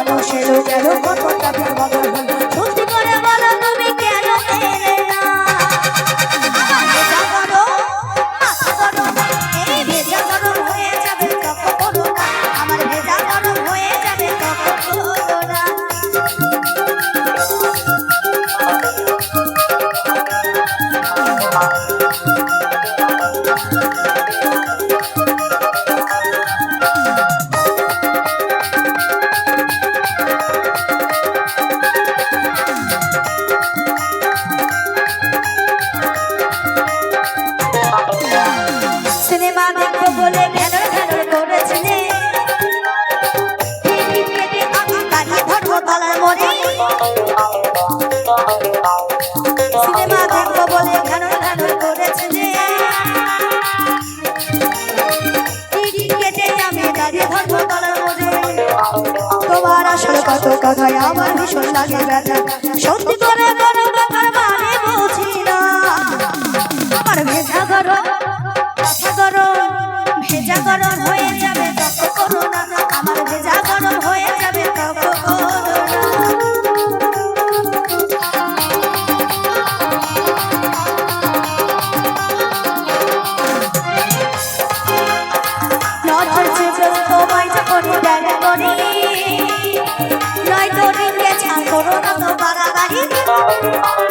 মানুষেরও গেল কতটা প্রমাণ হলো। কথায় আমার ভীষণ লাগে ব্যথা সত্যি করে করো আমার মানে বুঝি না। আমার ভেজা গরম, কথা গরম, ভেজা গরম হয়ে যাবে তক্ষ করো না। আমার ভেজা গরম হয়ে যাবে তক্ষ করো নজর ছিল তোমায় যখন দেখা করি করো না তো বাড়াবাড়ি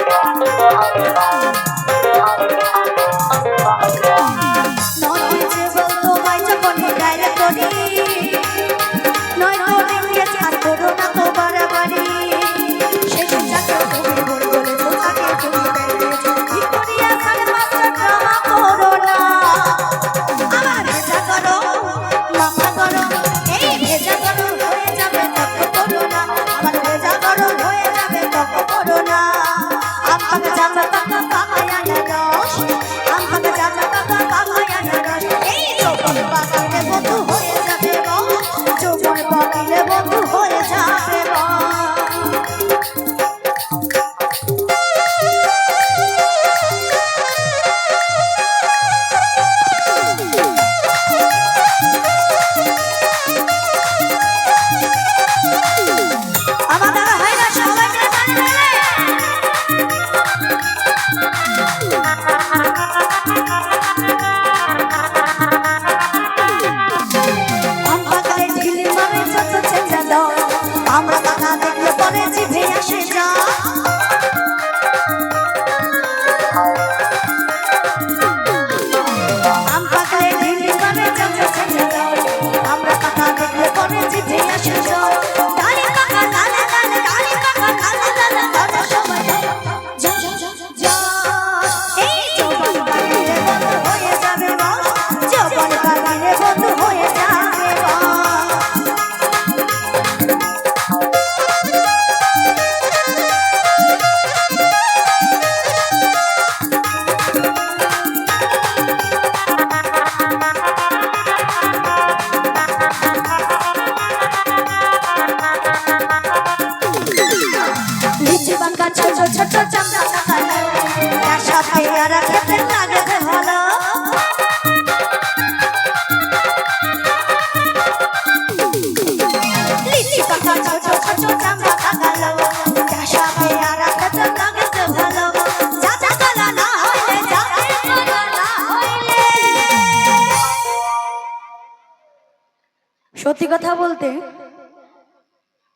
সত্যি কথা বলতে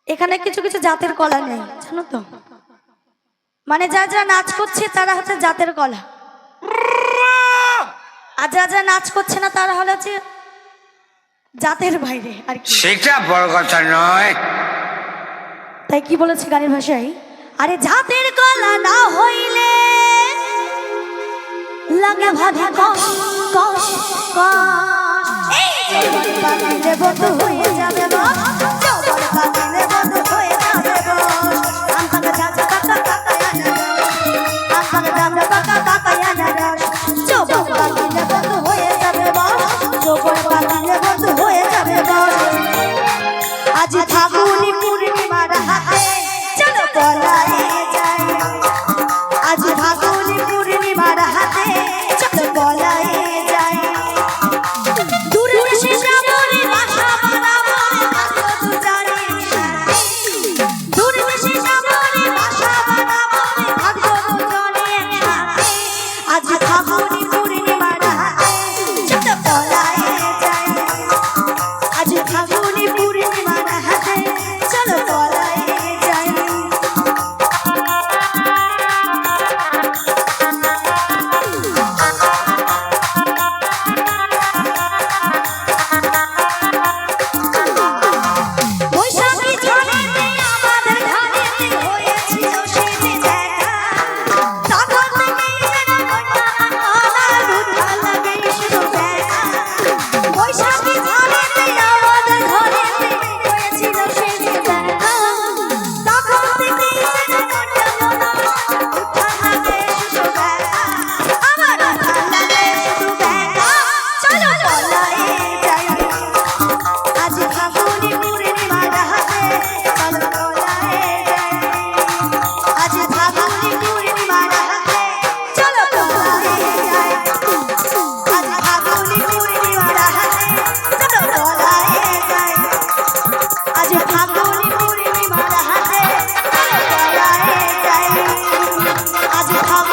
এখানে কিছু কিছু জাতের কলা নেই জানো তো? মানে যা যা নাচ করছে তারা হচ্ছে জাতের গলা। আর যা যা নাচ করছে না তারা হলো যে জাতের বাইরে আর সেটা বড় কথা নয়। তাই কি বলেছে গানের ভাষায়? আরে জাতের গলা না হইলে লাগে ভাগে কস কস কস। এই যে জীবন বানাই দেব তুই have